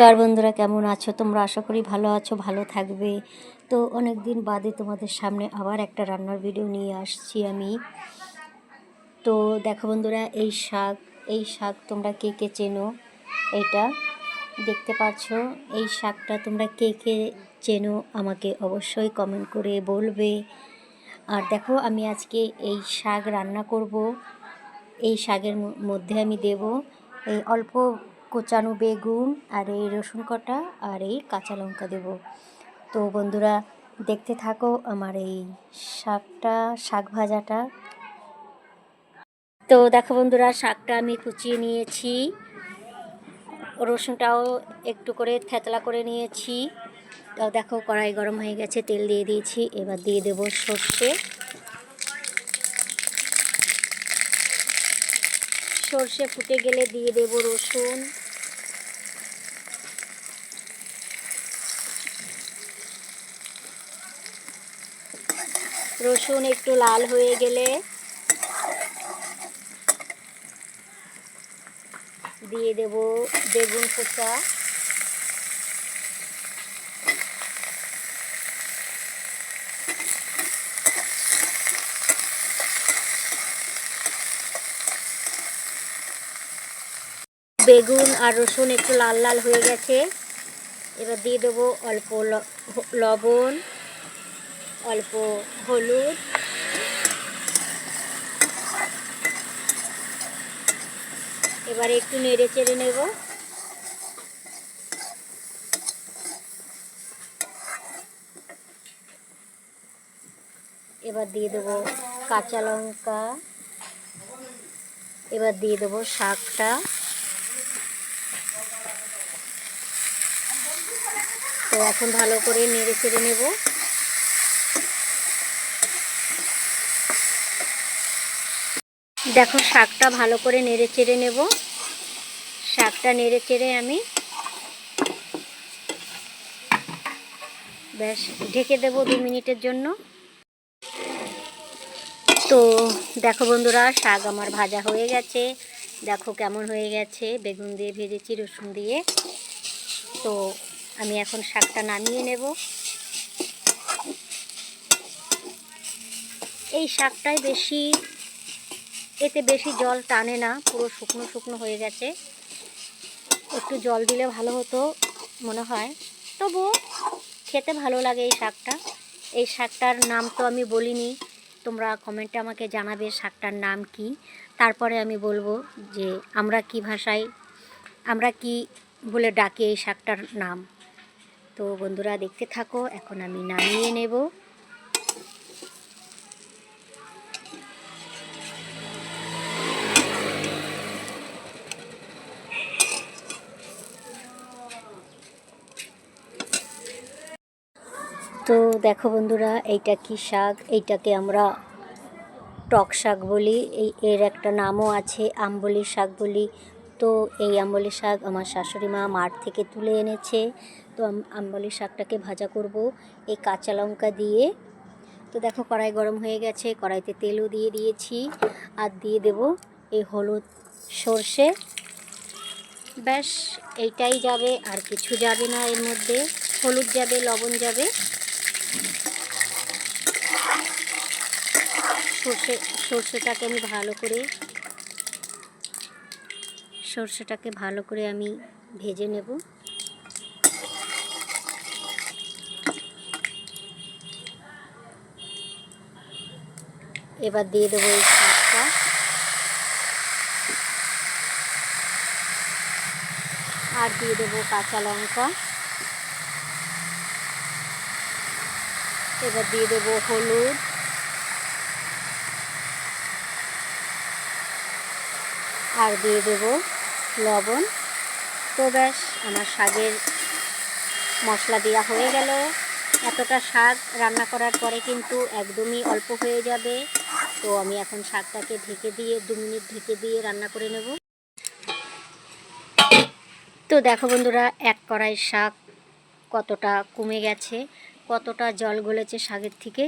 নমস্কার বন্ধুরা, কেমন আছো? তোমরা আশা করি ভালো আছো, ভালো থাকবে। তো অনেক দিন বাদে তোমাদের সামনে আবার একটা রান্নার ভিডিও নিয়ে আসছি আমি। তো দেখো বন্ধুরা, এই শাক এই শাক তোমরা কে কে চেনো? এটা দেখতে পাচ্ছ এই শাকটা তোমরা কে কে চেনো? আমাকে অবশ্যই কমেন্ট করে বলবে। আর দেখো, আমি আজকে এই শাক রান্না করব। এই শাকের মধ্যে আমি দেব এই অল্প কোচানো বেগুন আর এই রসুন কটা আর এই কাঁচা লঙ্কা দেব। তো বন্ধুরা, দেখতে থাকো আমার এই শাকটা, শাক ভাজাটা। তো দেখো বন্ধুরা, শাকটা আমি কুচিয়ে নিয়েছি। রসুনটাও একটু করে থেতলা করে নিয়েছি। তো দেখো, কড়াই গরম হয়ে গেছে, তেল দিয়ে দিয়েছি, এবার দিয়ে দেবো সর্ষে। সর্ষে ফুটে গেলে দিয়ে দেব রসুন। রসুন একটু লাল হয়ে গেলে দিয়ে দেব বেগুন কোচা বেগুন আর রসুন একটু লাল লাল হয়ে গেছে। এবার দিয়ে দেবো অল্প লবণ। অল্প হলুদ। এবারে একটু নেড়ে চেড়ে নেব। এবার দিয়ে দেবো কাঁচা লঙ্কা। এবার দিয়ে দেবো শাকটা। তো এখন ভালো করে নেড়ে চেড়ে নেব। দেখো, শাকটা ভালো করে নেড়ে চেড়ে নেব। শাকটা নেড়ে চেড়ে আমি ব্যাস, ঢেকে দেব দু মিনিটের জন্য। তো দেখো বন্ধুরা, শাক আমার ভাজা হয়ে গেছে। দেখো কেমন হয়ে গেছে, বেগুন দিয়ে ভেজেছি, রসুন দিয়ে। তো আমি এখন শাকটা নামিয়ে নেব। এই শাকটাই বেশি এতে বেশি জল টানে না, পুরো শুকনো শুকনো হয়ে গেছে। একটু জল দিলে ভালো হতো মনে হয়। তবুও খেতে ভালো লাগে এই শাকটা। এই শাকটার নাম তো আমি বলিনি। তোমরা কমেন্টে আমাকে জানাবে শাকটার নাম কি। তারপরে আমি বলব যে আমরা কি ভাষায়, আমরা কি বলে ডাকি এই শাকটার নাম। তো বন্ধুরা দেখতে থাকো, এখন আমি নামিয়ে নেব। তো দেখো বন্ধুরা, এইটা কি শাক? এইটাকে আমরা টক শাক বলি। এই, এর একটা নামও আছে আম্বলি শাক বলি। তো এই আম্বলি শাক আমার শাশুড়ি মা মাঠ থেকে তুলে এনেছে। তো আম- আম্বলি শাকটাকে ভাজা করব এই কাঁচা লঙ্কা দিয়ে। তো দেখো কড়াই গরম হয়ে গেছে, কড়াইতে তেলও দিয়ে দিয়েছি। আর দিয়ে দেব এই হলুদ সর্ষে। ব্যাস, এইটাই যাবে, আর কিছু যাবে না এর মধ্যে। হলুদ যাবে, লবণ যাবে। সর্ষে, সর্ষেটাকে আমি ভালো করে, সর্ষেটাকে ভালো করে আমি ভেজে নেব। এবার দিয়ে দেবো এই শাকটা। আর দিয়ে দেবো কাঁচা লঙ্কা। এবার দিয়ে দেবো হলুদ। আর দিয়ে দেব লবণ। তো ব্যাস, আমার শাকের মশলা দেওয়া হয়ে গেল। এতটা শাক রান্না করার পরে কিন্তু একদমই অল্প হয়ে যাবে। তো আমি এখন শাকটাকে ঢেকে দিয়ে, দু মিনিট ঢেকে দিয়ে রান্না করে নেব। তো দেখো বন্ধুরা, এক কড়াই শাক কতটা কমে গেছে। কতটা জল গলেছে শাকের থেকে,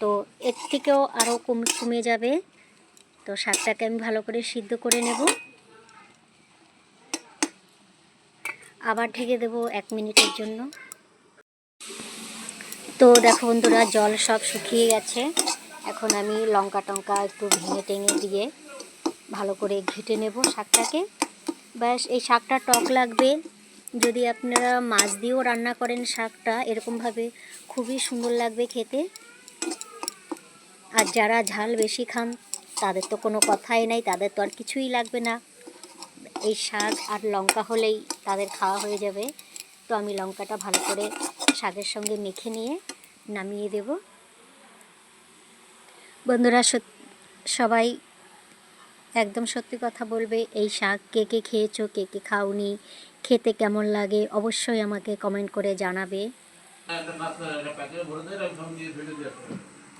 তো এর থেকেও আরও কম, কমে যাবে। তো শাকটাকে আমি ভালো করে সিদ্ধ করে নেব। আবার ঢেকে দেবো এক মিনিটের জন্য। তো দেখো বন্ধুরা, জল সব শুকিয়ে গেছে। এখন আমি লঙ্কা টঙ্কা একটু ভেঙে টেঙে দিয়ে ভালো করে ঘেটে নেব শাকটাকে। ব্যাস, এই শাকটা টক লাগবে। যদি আপনারা মাছ দিয়েও রান্না করেন শাকটা, এরকমভাবে খুবই সুন্দর লাগবে খেতে। আর যারা ঝাল বেশি খান, তাদের তো কোনো কথাই নাই, তাদের তো আর কিছুই লাগবে না। এই শাক আর লঙ্কা হলেই তাদের খাওয়া হয়ে যাবে। তো আমি লঙ্কাটা ভালো করে শাকের সঙ্গে মেখে নিয়ে নামিয়ে দেব। বন্ধুরা সবাই একদম সত্যি কথা বলবে, এই শাক কে কে খেয়েছো, কে কে খাওনি খেতে কেমন লাগে অবশ্যই আমাকে কমেন্ট করে জানাবে।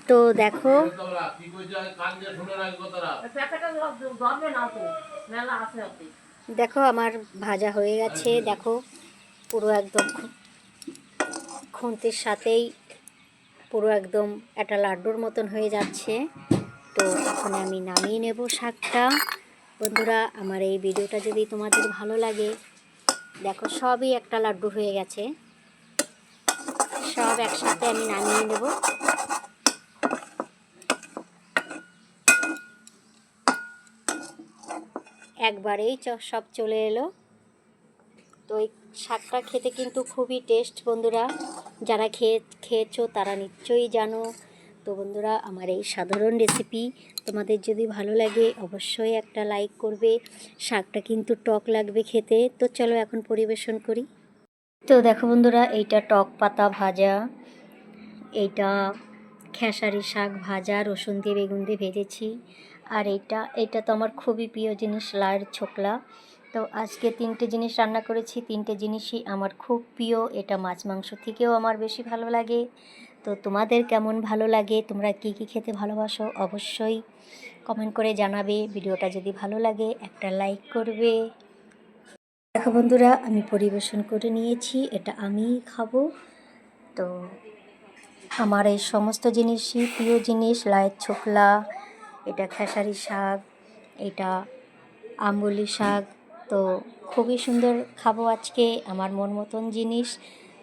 তো দেখো দেখো আমার ভাজা হয়ে গেছে, দেখো, পুরো একদম খুন্তির সাথেই পুরো একদম একটা লাড্ডুর মতন হয়ে যাচ্ছে তো এখন আমি নামিয়ে নেব শাকটা বন্ধুরা, আমার এই ভিডিওটা যদি তোমাদের ভালো লাগে দেখো, সবই একটা লাড্ডু হয়ে গেছে। সব একসাথে আমি নামিয়ে নেব। একবারেই সব চলে এলো। তো এই শাকটা খেতে কিন্তু খুবই টেস্ট বন্ধুরা। যারা খেয়ে খেয়েছো, তারা নিশ্চয়ই জানো। তো বন্ধুরা, আমার এই সাধারণ রেসিপি তোমাদের যদি ভালো লাগে, অবশ্যই একটা লাইক করবে। শাকটা কিন্তু টক লাগবে খেতে। তো চলো এখন পরিবেশন করি। তো দেখো বন্ধুরা, এইটা টক পাতা ভাজা, এইটা খেসারি শাক ভাজা, রসুন দিয়ে বেগুন দিয়ে ভেজেছি। আর এইটা এটা তো আমার খুবই প্রিয় জিনিস লায়ের ছোকলা। তো আজকে তিনটে জিনিস রান্না করেছি। তিনটে জিনিসই আমার খুব প্রিয়। এটা মাছ মাংস থেকেও আমার বেশি ভালো লাগে। তো তোমাদের কেমন ভালো লাগে? তোমরা কী কী খেতে ভালোবাসো? অবশ্যই কমেন্ট করে জানাবে। ভিডিওটা যদি ভালো লাগে, একটা লাইক করবে। দেখো বন্ধুরা, আমি পরিবেশন করে নিয়েছি। এটা আমিই খাব। তো আমার এই সমস্ত জিনিসই প্রিয় জিনিস। লায়ের ছোকলা, এটা খেসারি শাক, এটা আম্বলি শাক তো খুবই সুন্দর খাব আজকে আমার মন মতন জিনিস।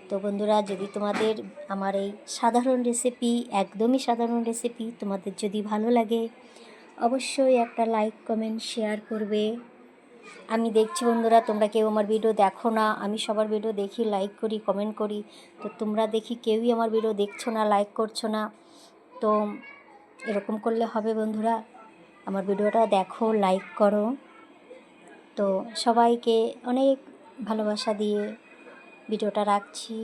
তো বন্ধুরা, যদি তোমাদের আমার এই সাধারণ রেসিপি একদমই সাধারণ রেসিপি তোমাদের যদি ভালো লাগে, অবশ্যই একটা লাইক কমেন্ট শেয়ার করবে। আমি দেখছি বন্ধুরা, তোমরা কেউ আমার ভিডিও দেখো না। আমি সবার ভিডিও দেখি লাইক করি কমেন্ট করি। তো তোমরা দেখি কেউই আমার ভিডিও দেখছ না লাইক করছ না। তো এরকম করলে হবে বন্ধুরা। আমার ভিডিওটা দেখো লাইক করো। তো সবাইকে অনেক ভালোবাসা দিয়ে ভিডিওটা রাখছি।